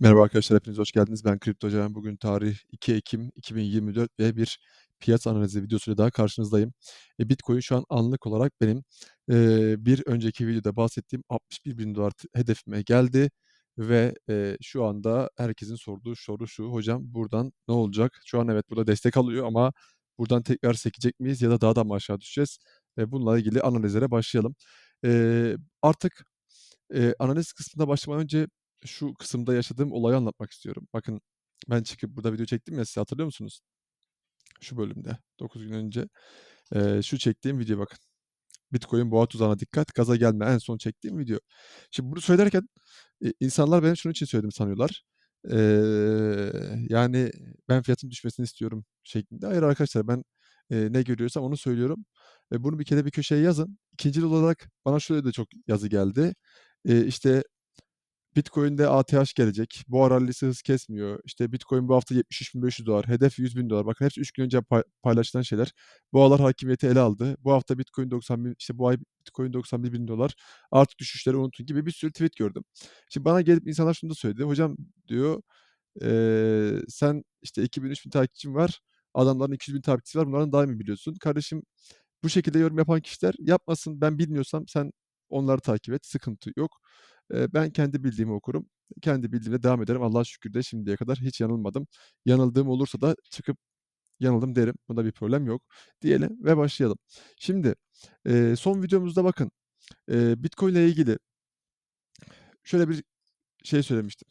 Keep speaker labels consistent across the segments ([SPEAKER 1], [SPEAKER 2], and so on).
[SPEAKER 1] Merhaba arkadaşlar, hepiniz hoş geldiniz. Ben Kripto Ceren. Bugün tarih 2 Ekim 2024 ve bir piyasa analizi videosuyla daha karşınızdayım. E, Bitcoin şu an anlık olarak benim eee, bir önceki videoda bahsettiğim 61.000 dolar t- hedefime geldi ve eee, şu anda herkesin sorduğu soru şu, hocam buradan ne olacak? Şu an evet burada destek alıyor ama buradan tekrar sekecek miyiz ya da daha da mı aşağı düşeceğiz? E, bununla ilgili analizlere başlayalım. Eee, artık Eee, analiz kısmına başlamadan önce şu kısımda yaşadığım olayı anlatmak istiyorum. Bakın, ben çıkıp burada video çektim ya size hatırlıyor musunuz? Şu bölümde 9 gün önce. Eee, şu çektiğim video bakın. Bitcoin boğa tuzağına dikkat, gaza gelme. En son çektiğim video. Şimdi bunu söylerken, eee, insanlar benim şunun için söylediğimi sanıyorlar. Eee, yani ben fiyatın düşmesini istiyorum şeklinde. Hayır arkadaşlar ben, eee, ne görüyorsam onu söylüyorum. Eee, bunu bir kere bir köşeye yazın. İkincil olarak bana şöyle de çok yazı geldi. Eee, işte Bitcoin'de ATH gelecek. Boğa rallisi hız kesmiyor. İşte Bitcoin bu hafta $73.500, hedef $100.000. Bakın hepsi 3 gün önce pay paylaşılan şeyler. Boğalar hakimiyeti ele aldı. Bu hafta Bitcoin 90.000 işte bu ay Bitcoin $91.000 artık düşüşleri unutun gibi bir sürü tweet gördüm. Şimdi bana gelip insanlar şunu da söyledi. Hocam diyor, eee, sen işte 2000-3000 takipçin var. Adamların 200.000 takipçisi var. Bunlardan daha mi biliyorsun? Kardeşim bu şekilde yorum yapan kişiler yapmasın. Ben bilmiyorsam sen onları takip et. Sıkıntı yok. Ben kendi bildiğimi okurum. Kendi bildiğimle devam ederim. Allah'a şükür de şimdiye kadar hiç yanılmadım. Yanıldığım olursa da çıkıp yanıldım derim. Bunda bir problem yok diyelim ve başlayalım. Şimdi, son videomuzda bakın, eee, Bitcoin ile ilgili şöyle bir şey söylemiştim.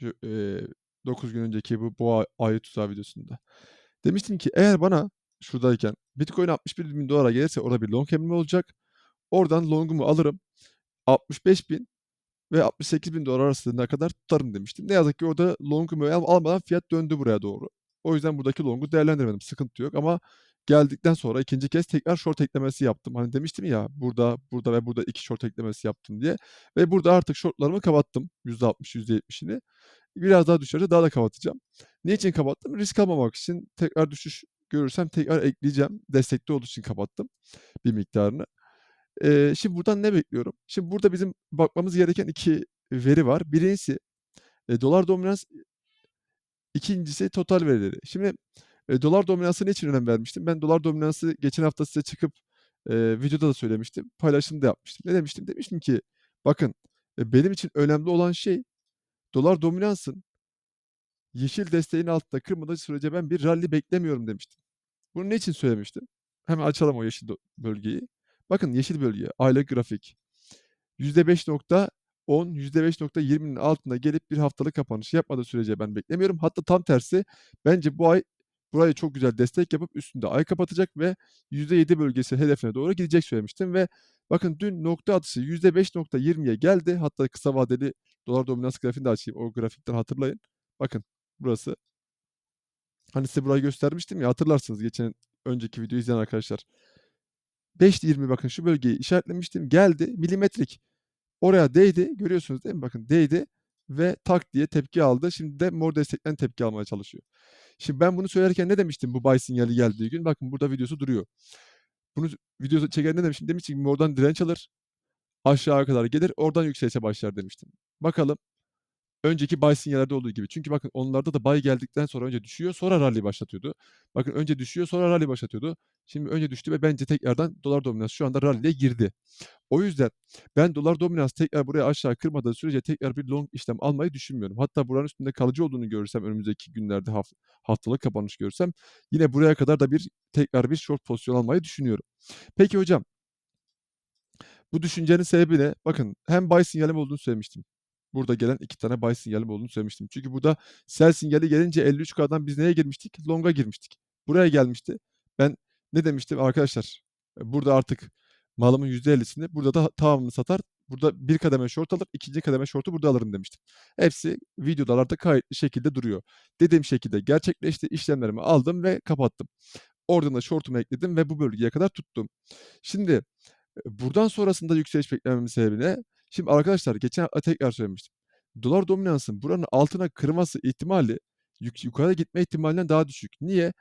[SPEAKER 1] Şu, eee, 9 gün önceki bu boğa ayı tuzağı videosunda. Demiştim ki eğer bana şuradayken Bitcoin $61.000 gelirse orada bir long ham'im olacak. Oradan long'umu alırım. 65.000 ve $68.000 arasına kadar tutarım demiştim. Ne yazık ki orada long'umu al almadan fiyat döndü buraya doğru. O yüzden buradaki long'u değerlendiremedim. Sıkıntı yok ama geldikten sonra ikinci kez tekrar short eklemesi yaptım. Hani demiştim ya burada, burada ve burada 2 short eklemesi yaptım diye ve burada artık short'larımı kapattım %60, %70'ini. Biraz daha düşerse daha da kapatacağım. Niçin kapattım? Risk almamak için. Tekrar düşüş görürsem tekrar ekleyeceğim. Destekli olduğu için kapattım bir miktarını. Eee, şimdi buradan ne bekliyorum? Şimdi burada bizim bakmamız gereken 2 veri var. Birincisi, eee, dolar dominans, ikincisi total verileri. Şimdi, eee, dolar dominansına niçin önem vermiştim? Ben dolar dominansı geçen hafta size çıkıp, eee, videoda da söylemiştim, paylaşım da yapmıştım. Ne demiştim? Demiştim ki, bakın, eee, benim için önemli olan şey dolar dominansın yeşil desteğin altında kırmadığı sürece ben bir rally beklemiyorum demiştim. Bunu ne için söylemiştim? Hemen açalım o yeşil bölgeyi. Bakın yeşil bölge, aylık grafik. %5.10, %5.20'nin altında gelip bir haftalık kapanış yapmadığı sürece ben beklemiyorum. Hatta tam tersi bence bu ay burayı çok güzel destek yapıp üstünde ay kapatacak ve %7 bölgesi hedefine doğru gidecek söylemiştim ve bakın dün nokta atışı %5.20'ye geldi. Hatta kısa vadeli dolar dominans grafiğini de açayım. O grafikten hatırlayın. Bakın burası. Hani size burayı göstermiştim ya hatırlarsınız geçen önceki videoyu izleyen arkadaşlar. 5.20 bakın şu bölgeyi işaretlemiştim. Geldi milimetrik. Oraya değdi. Görüyorsunuz değil mi? Bakın değdi ve tak diye tepki aldı. Şimdi de mor destekten tepki almaya çalışıyor. Şimdi ben bunu söylerken ne demiştim bu buy sinyali geldiği gün? Bakın burada videosu duruyor. Bunu videosu çeken ne demiştim? Demiştim ki mordan direnç alır. Aşağıya kadar gelir. Oradan yükselişe başlar demiştim. Bakalım. Önceki buy sinyallerde olduğu gibi. Çünkü bakın onlarda da buy geldikten sonra önce düşüyor, sonra rally başlatıyordu. Bakın önce düşüyor, sonra rally başlatıyordu. Şimdi önce düştü ve bence tekrardan dolar dominansı şu anda rally'ye girdi. O yüzden ben dolar dominansı tekrar buraya aşağı kırmadığı sürece tekrar bir long işlem almayı düşünmüyorum. Hatta buranın üstünde kalıcı olduğunu görürsem önümüzdeki günlerde haf haftalık kapanış görürsem yine buraya kadar da bir tekrar bir short pozisyon almayı düşünüyorum. Peki hocam bu düşüncenin sebebi ne? Bakın hem buy sinyalim olduğunu söylemiştim. Burada gelen 2 tane buy sinyalim olduğunu söylemiştim. Çünkü burada sell sinyali gelince 53K'dan biz neye girmiştik? Long'a girmiştik. Buraya gelmişti. Ben ne demiştim? Arkadaşlar burada artık malımın %50'sini burada da tamamını satar. Burada bir kademe short alır, ikinci kademe short'u burada alırım demiştim. Hepsi videolarda kayıtlı şekilde duruyor. Dediğim şekilde gerçekleşti. işlemlerimi aldım ve kapattım. Oradan da short'umu ekledim ve bu bölgeye kadar tuttum. Şimdi, eee, buradan sonrasında yükseliş beklememin sebebi ne? Şimdi arkadaşlar geçen tekrar söylemiştim. Dolar dominansın buranın altına kırması ihtimali yuk yukarı gitme ihtimalinden daha düşük. Niye?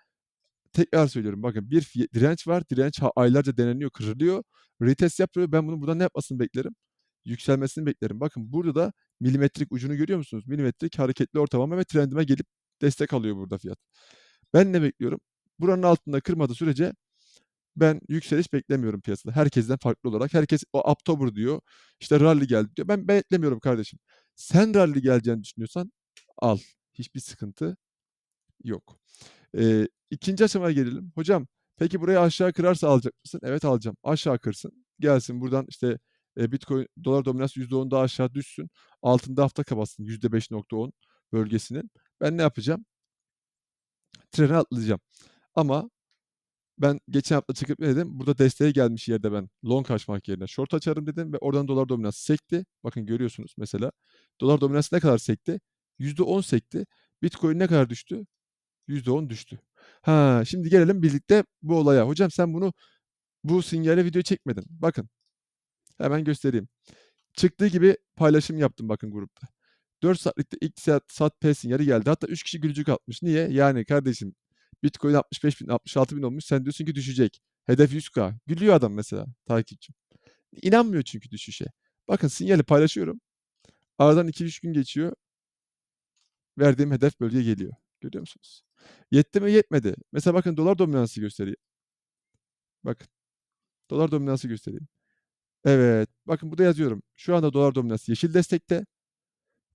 [SPEAKER 1] Tekrar söylüyorum bakın bir direnç var. Direnç aylarca deneniyor, kırılıyor. Retest yapıyor. Ben bunun buradan ne yapmasını beklerim? yükselmesini beklerim. Bakın burada da milimetrik ucunu görüyor musunuz? Milimetrik hareketli ortalama ve trendime gelip destek alıyor burada fiyat. Ben ne bekliyorum? Buranın altında kırmadığı sürece ben yükseliş beklemiyorum piyasada. Herkesten farklı olarak. Herkes o October diyor. İşte rally geldi diyor. Ben beklemiyorum kardeşim. Sen rally geleceğini düşünüyorsan al. Hiçbir sıkıntı yok. Eee, 2. aşamaya gelelim. Hocam peki burayı aşağı kırarsa alacak mısın? Evet alacağım. Aşağı kırsın. Gelsin buradan işte eee, Bitcoin dolar dominasyonu %10 daha aşağı düşsün. Altında hafta kapatsın %5.10 bölgesinin. Ben ne yapacağım? Trene atlayacağım. Ama ben geçen hafta çıkıp ne dedim? Burada desteğe gelmiş yerde ben long açmak yerine short açarım dedim ve oradan dolar dominansı sekti. Bakın görüyorsunuz mesela. Dolar dominansı ne kadar sekti? %10 sekti. Bitcoin ne kadar düştü? %10 düştü. Ha, şimdi gelelim birlikte bu olaya. Hocam sen bunu bu sinyale video çekmedin. Bakın. Hemen göstereyim. Çıktığı gibi paylaşım yaptım bakın grupta. 4 saatlikte ilk saat, saat P sinyali geldi. Hatta 3 kişi gülücük atmış. Niye? Yani kardeşim Bitcoin 65 bin, 66 bin olmuş. Sen diyorsun ki düşecek. Hedef 100k. Gülüyor adam mesela takipçim. İnanmıyor çünkü düşüşe. Bakın sinyali paylaşıyorum. Aradan 2-3 gün geçiyor. Verdiğim hedef bölge geliyor. Görüyor musunuz? Yetti mi? Yetmedi. Mesela bakın dolar dominansı göstereyim. Bakın. Dolar dominansı göstereyim. Evet. Bakın burada yazıyorum. Şu anda dolar dominansı yeşil destekte.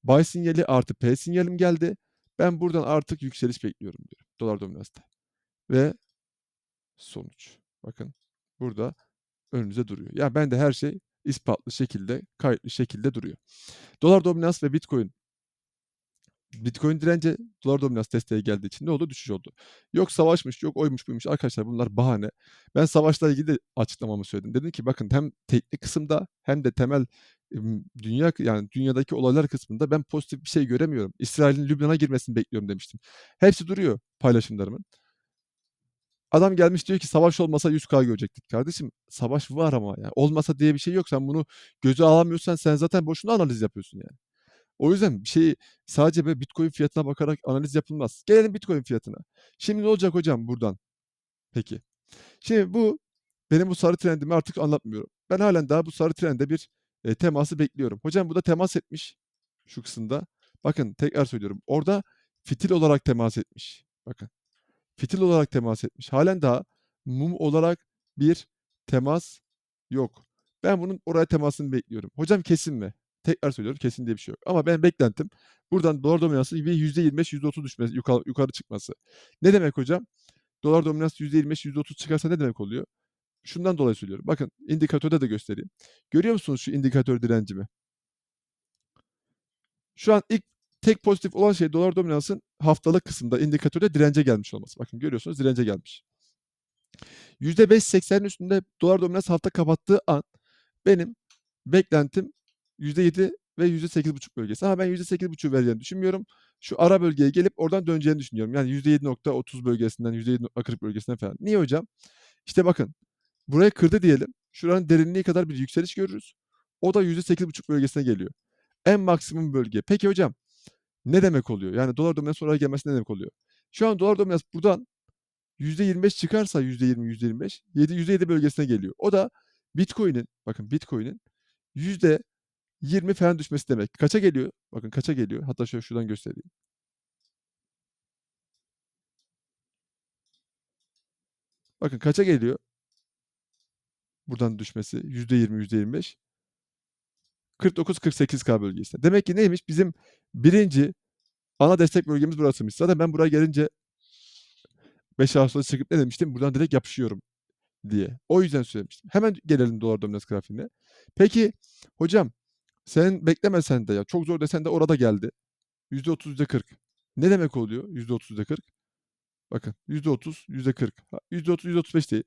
[SPEAKER 1] Buy sinyali artı P sinyalim geldi. Ben buradan artık yükseliş bekliyorum diyorum. Dolar dominansında. Ve sonuç. Bakın burada önünüze duruyor. Ya ben de her şey ispatlı şekilde, kayıtlı şekilde duruyor. Dolar dominans ve Bitcoin Bitcoin direnci dolar dominans desteği geldiği için ne oldu? Düşüş oldu. Yok savaşmış, yok oymuş buymuş. Arkadaşlar bunlar bahane. Ben savaşla ilgili de açıklamamı söyledim. Dedim ki bakın hem teknik kısımda hem de temel dünya yani dünyadaki olaylar kısmında ben pozitif bir şey göremiyorum. İsrail'in Lübnan'a girmesini bekliyorum demiştim. Hepsi duruyor paylaşımlarımın. Adam gelmiş diyor ki savaş olmasa 100k görecektik. Kardeşim savaş var ama yani olmasa diye bir şey yok. Sen bunu göze alamıyorsan sen zaten boşuna analiz yapıyorsun yani. O yüzden bir şeyi sadece böyle Bitcoin fiyatına bakarak analiz yapılmaz. Gelelim Bitcoin fiyatına. Şimdi ne olacak hocam buradan? Peki. Şimdi bu benim bu sarı trendimi artık anlatmıyorum. Ben halen daha bu sarı trende bir e, teması bekliyorum. Hocam bu da temas etmiş şu kısımda. Bakın tekrar söylüyorum. Orada fitil olarak temas etmiş. Bakın. Fitil olarak temas etmiş. Halen daha mum olarak bir temas yok. Ben bunun oraya temasını bekliyorum. Hocam kesin mi? Tekrar söylüyorum kesin diye bir şey yok. Ama ben beklentim buradan dolar dominansı bir %25, %30 düşmesi, yukarı, yukarı çıkması. Ne demek hocam? Dolar dominansı %25, %30 çıkarsa ne demek oluyor? Şundan dolayı söylüyorum. Bakın indikatörde de göstereyim. Görüyor musunuz şu indikatör direncimi? Şu an ilk tek pozitif olan şey dolar dominansın haftalık kısımda indikatörde dirence gelmiş olması. Bakın görüyorsunuz dirence gelmiş. %5.80'in üstünde dolar dominans hafta kapattığı an benim beklentim %7 ve %8.5 bölgesi. Ama ben %8.5 vereceğini düşünmüyorum. Şu ara bölgeye gelip oradan döneceğini düşünüyorum. Yani %7.30 bölgesinden, %7.40 bölgesinden falan. Niye hocam? İşte bakın burayı kırdı diyelim. Şuranın derinliği kadar bir yükseliş görürüz. O da %8.5 bölgesine geliyor. En maksimum bölge. Peki hocam ne demek oluyor? Yani dolar dominans oraya gelmesi ne demek oluyor? Şu an dolar dominans buradan %25 çıkarsa %20, %25 7, %7 bölgesine geliyor. O da Bitcoin'in bakın Bitcoin'in %20 falan düşmesi demek. Kaça geliyor? Bakın kaça geliyor? Hatta şöyle şuradan göstereyim. Bakın kaça geliyor? Buradan düşmesi %20, %25. 49-48K bölgesinde. Demek ki neymiş? Bizim birinci ana destek bölgemiz burasıymış. Zaten ben buraya gelince 5 Ağustos'ta çıkıp ne demiştim? Buradan direkt yapışıyorum diye. O yüzden söylemiştim. Hemen gelelim dolar dominans grafiğine. Peki hocam sen beklemesen de ya çok zor desen de orada geldi. %30, %40. Ne demek oluyor %30, %40? Bakın %30, %40. Ha, %30, %35 değil.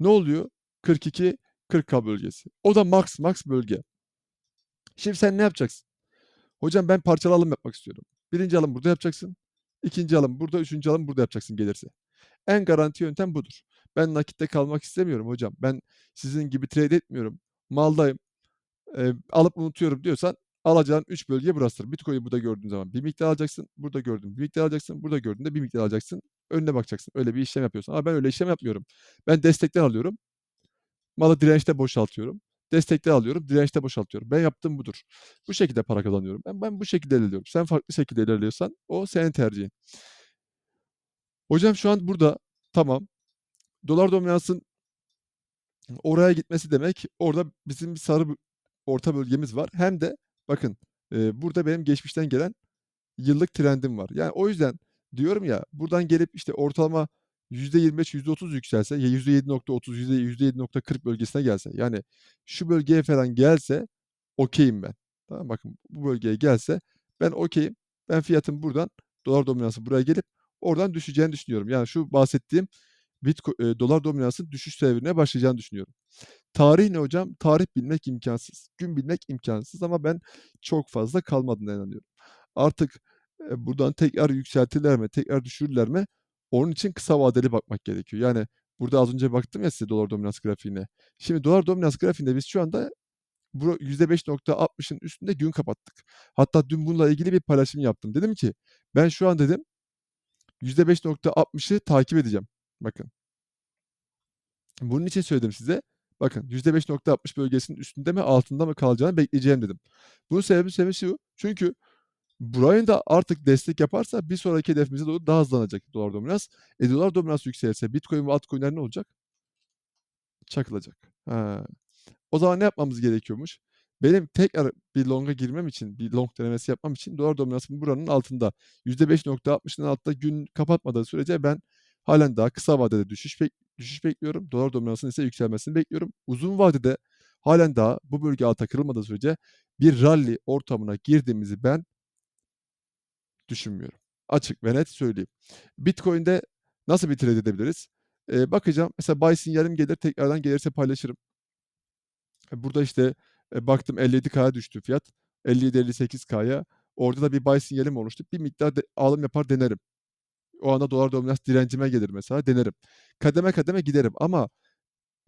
[SPEAKER 1] Ne oluyor? 42, 40K bölgesi. O da max, max bölge. Şimdi sen ne yapacaksın? Hocam ben parçalı alım yapmak istiyorum. Birinci alım burada yapacaksın. İkinci alım burada, üçüncü alım burada yapacaksın gelirse. En garanti yöntem budur. Ben nakitte kalmak istemiyorum hocam. Ben sizin gibi trade etmiyorum. Maldayım. Ee, alıp unutuyorum diyorsan alacağın 3 bölge burasıdır. Bitcoin'i burada gördüğün zaman bir miktar alacaksın. Burada gördün bir miktar alacaksın. Burada gördüğünde bir miktar alacaksın. Önüne bakacaksın. Öyle bir işlem yapıyorsun. Ama ben öyle işlem yapmıyorum. Ben destekten alıyorum. Malı dirençte boşaltıyorum. destekte alıyorum, dirençte boşaltıyorum. Ben yaptığım budur. Bu şekilde para kazanıyorum. Ben ben bu şekilde ilerliyorum. Sen farklı şekilde ilerliyorsan o senin tercihin. Hocam şu an burada. Tamam. Dolar dominansın oraya gitmesi demek, orada bizim bir sarı orta bölgemiz var. Hem de bakın, eee, burada benim geçmişten gelen yıllık trendim var. Yani o yüzden diyorum ya, buradan gelip işte ortalama %25, %30 yükselse, ya %7.30, yüzde 7.40 bölgesine gelse, yani şu bölgeye falan gelse okay'im ben. Tamam? Bakın bu bölgeye gelse ben okay'im. Ben fiyatın buradan dolar dominansı buraya gelip oradan düşeceğini düşünüyorum. Yani şu bahsettiğim bitko eee, dolar dominansının düşüş seyrine başlayacağını düşünüyorum. Tarih ne hocam? Tarih bilmek imkânsız. Gün bilmek imkânsız ama ben çok fazla kalmadığına inanıyorum. Artık, eee, buradan tekrar yükseltirler mi, tekrar düşürürler mi? Onun için kısa vadeli bakmak gerekiyor. Yani burada az önce baktım ya size dolar dominans grafiğine. Şimdi dolar dominans grafiğinde biz şu anda bura %5.60'ın üstünde gün kapattık. Hatta dün bununla ilgili bir paylaşım yaptım. Dedim ki ben şu an dedim %5.60'ı takip edeceğim. Bakın. Bunun için söyledim size. Bakın %5.60 bölgesinin üstünde mi altında mı kalacağını bekleyeceğim dedim. Bunun sebebi sebebi şu. Çünkü burayı da artık destek yaparsa bir sonraki hedefimize doğru daha hızlanacak dolar dominans. E, dolar dominans yükselirse Bitcoin ve altcoin'ler ne olacak? Çakılacak. Ha. O zaman ne yapmamız gerekiyormuş? Benim tekrar bir long'a girmem için, bir long denemesi yapmam için dolar dominansının buranın altında %5.60'ın altında gün kapatmadığı sürece ben hâlen daha kısa vadede düşüş bek düşüş bekliyorum. Dolar dominansının ise yükselmesini bekliyorum. Uzun vadede hâlen daha bu bölge alta kırılmadığı sürece bir rally ortamına girdiğimizi ben düşünmüyorum. Açık ve net söyleyeyim. Bitcoin'de nasıl bir trade edebiliriz? Eee, bakacağım. Mesela buy sinyalim gelir, tekrardan gelirse paylaşırım. E, burada işte, eee, baktım 57.000'ya düştü fiyat. 57-58.000'ya. Orada da bir buy sinyalim oluştu. Bir miktar de alım yapar denerim. O anda dolar dominans direncime gelir mesela, denerim. Kademe kademe giderim ama,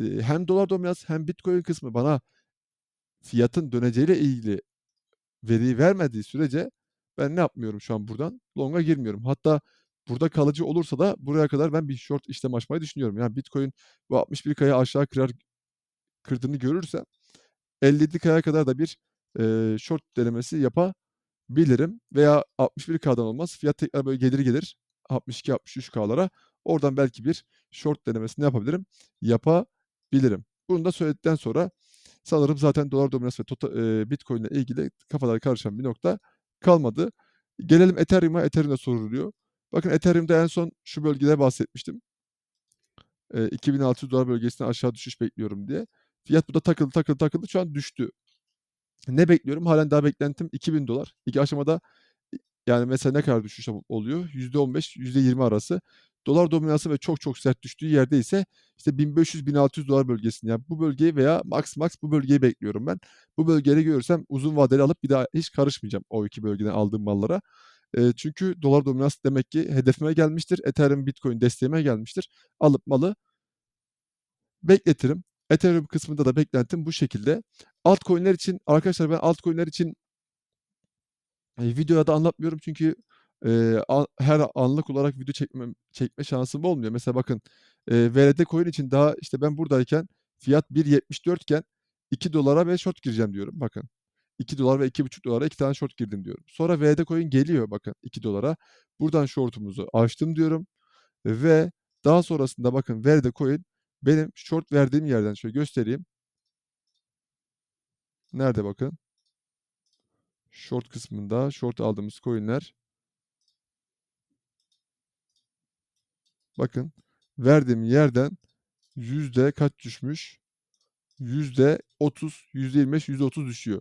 [SPEAKER 1] eee, hem dolar dominans hem Bitcoin kısmı bana fiyatın döneceğiyle ilgili veriyi vermediği sürece ben ne yapmıyorum şu an buradan? Long'a girmiyorum. Hatta burada kalıcı olursa da buraya kadar ben bir short işlem açmayı düşünüyorum. Yani Bitcoin bu 61.000'yı aşağı kırar kırdığını görürsem 57.000'ya kadar da bir, eee, short denemesi yapabilirim veya 61.000'dan olmaz. Fiyat tekrar böyle gelir gelir 62-63.000'lara oradan belki bir short denemesini yapabilirim, yapabilirim. Bunu da söyledikten sonra sanırım zaten dolar dominansı ve tota eee, Bitcoin'le ilgili kafalar karışan bir nokta kalmadı. Gelelim Ethereum'a. Ethereum'da soruluyor. Bakın Ethereum'da en son şu bölgede bahsetmiştim. Eee, $2.600 bölgesinden aşağı düşüş bekliyorum diye. Fiyat burada takıldı, takıldı, takıldı. Şu an düştü. Ne bekliyorum? Hâlen daha beklentim $2.000. 2 aşamada i yani mesela ne kadar düşüş oluyor? %15, %20 arası. Dolar dominansı ve çok çok sert düştüğü yerde ise işte $1.500-$1.600 bölgesinde. Yani bu bölgeyi veya maks maks bu bölgeyi bekliyorum ben. Bu bölgeleri görürsem uzun vadeli alıp bir daha hiç karışmayacağım o 2 bölgeden aldığım mallara. Eee, çünkü dolar dominansı demek ki hedefime gelmiştir. Ethereum, Bitcoin desteğime gelmiştir. Alıp malı bekletirim. Ethereum kısmında da beklentim bu şekilde. Altcoin'ler için arkadaşlar ben altcoin'ler için eee, videoda anlatmıyorum çünkü, eee, a her anlık olarak video çekmem çekme şansım olmuyor. Mesela bakın, eee, VRD coin için daha işte ben buradayken fiyat 1.74 iken $2'a ve short gireceğim diyorum. Bakın. $2 ve $2.5'a 2 tane short girdim diyorum. Sonra VRD coin geliyor bakın $2'a. Buradan short'umuzu açtım diyorum ve daha sonrasında bakın VRD coin benim short verdiğim yerden şöyle göstereyim. Nerede bakın? Short kısmında short aldığımız coin'ler Bakın, verdiğim yerden yüzde kaç düşmüş? %30, %25, %30 düşüyor.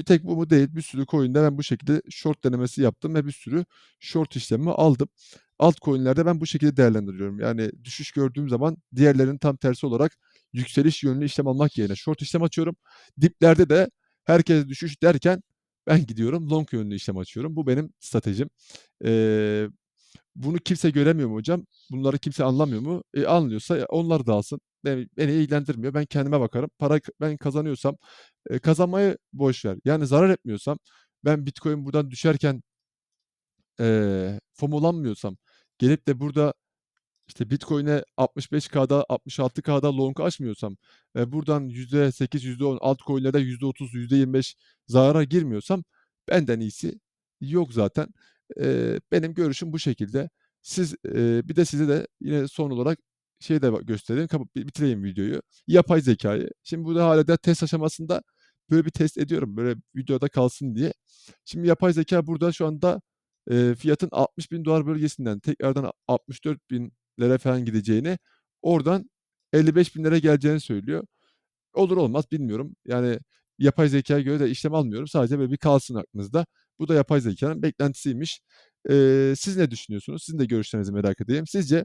[SPEAKER 1] Bir tek bu mu? Değil. Bir sürü coin'de ben bu şekilde short denemesi yaptım ve bir sürü short işlemi aldım. Altcoin'lerde ben bu şekilde değerlendiriyorum. Yani düşüş gördüğüm zaman diğerlerinin tam tersi olarak yükseliş yönlü işlem almak yerine short işlem açıyorum. Diplerde de herkes düşüş derken ben gidiyorum long yönlü işlem açıyorum. Bu benim stratejim. Eee, bunu kimse göremiyor mu hocam? Bunları kimse anlamıyor mu? E, anlıyorsa onlar da alsın. Beni beni ilgilendirmiyor. Ben kendime bakarım. Para ben kazanıyorsam, eee, kazanmayı boş ver. Yani zarar etmiyorsam, ben Bitcoin buradan düşerken eee, FOMO'lanmıyorsam, gelip de burada işte Bitcoin'e 65K'da 66K'da long açmıyorsam ve buradan %8, %10 altcoin'lere %30, %25 zarara girmiyorsam benden iyisi yok zaten. Eee, benim görüşüm bu şekilde. Siz, eee, bir de size de yine son olarak şeyi de göstereyim, bitireyim videoyu. Yapay zekâyı. Şimdi burada hâlâ daha test aşamasında böyle bir test ediyorum, böyle videoda kalsın diye. Şimdi yapay zekâ burada şu anda, eee, fiyatın $60.000 bölgesinden tekrardan a 64.000'lere falan gideceğini, oradan $55.000'lere geleceğini söylüyor. Olur olmaz bilmiyorum. Yani yapay zekâya göre de işlem almıyorum. Sadece böyle bir kalsın aklınızda. Bu da yapay zekânın beklentisiymiş. Eee, siz ne düşünüyorsunuz? Sizin de görüşlerinizi merak edeyim. Sizce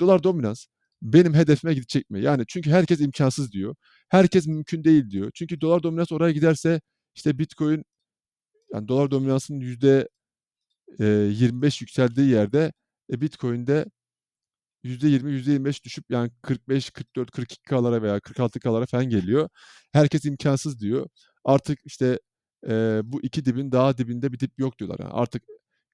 [SPEAKER 1] dolar dominans benim hedefime gidecek mi? Yani çünkü herkes imkânsız diyor. Herkes mümkün değil diyor. Çünkü dolar dominans oraya giderse işte Bitcoin yani dolar dominansının yüzde, eee, 25 yükseldiği yerde, e, Bitcoin de %20, %25 düşüp yani 45, 44, 42K'lara veya 46K'lara falan geliyor. Herkes imkânsız diyor. Artık işte, eee, bu 2 dibin daha dibinde bir dip yok diyorlar. Yani artık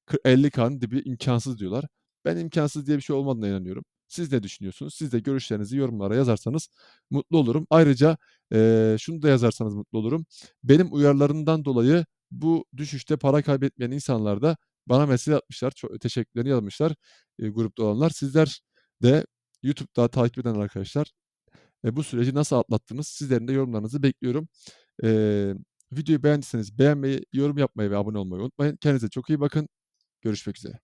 [SPEAKER 1] kı 50K'nın dibi imkânsız diyorlar. Ben imkânsız diye bir şey olmadığına inanıyorum. Siz ne düşünüyorsunuz? Siz de görüşlerinizi yorumlara yazarsanız mutlu olurum. Ayrıca, eee, şunu da yazarsanız mutlu olurum. Benim uyarılarımdan dolayı bu düşüşte para kaybetmeyen insanlar da bana mesaj atmışlar. Ço teşekkürlerini yazmışlar, eee, grupta olanlar. Sizler de YouTube'da takip eden arkadaşlar, eee, bu süreci nasıl atlattınız? Sizlerin de yorumlarınızı bekliyorum. Eee, videoyu beğendiyseniz beğenmeyi, yorum yapmayı ve abone olmayı unutmayın. Kendinize çok iyi bakın. Görüşmek üzere.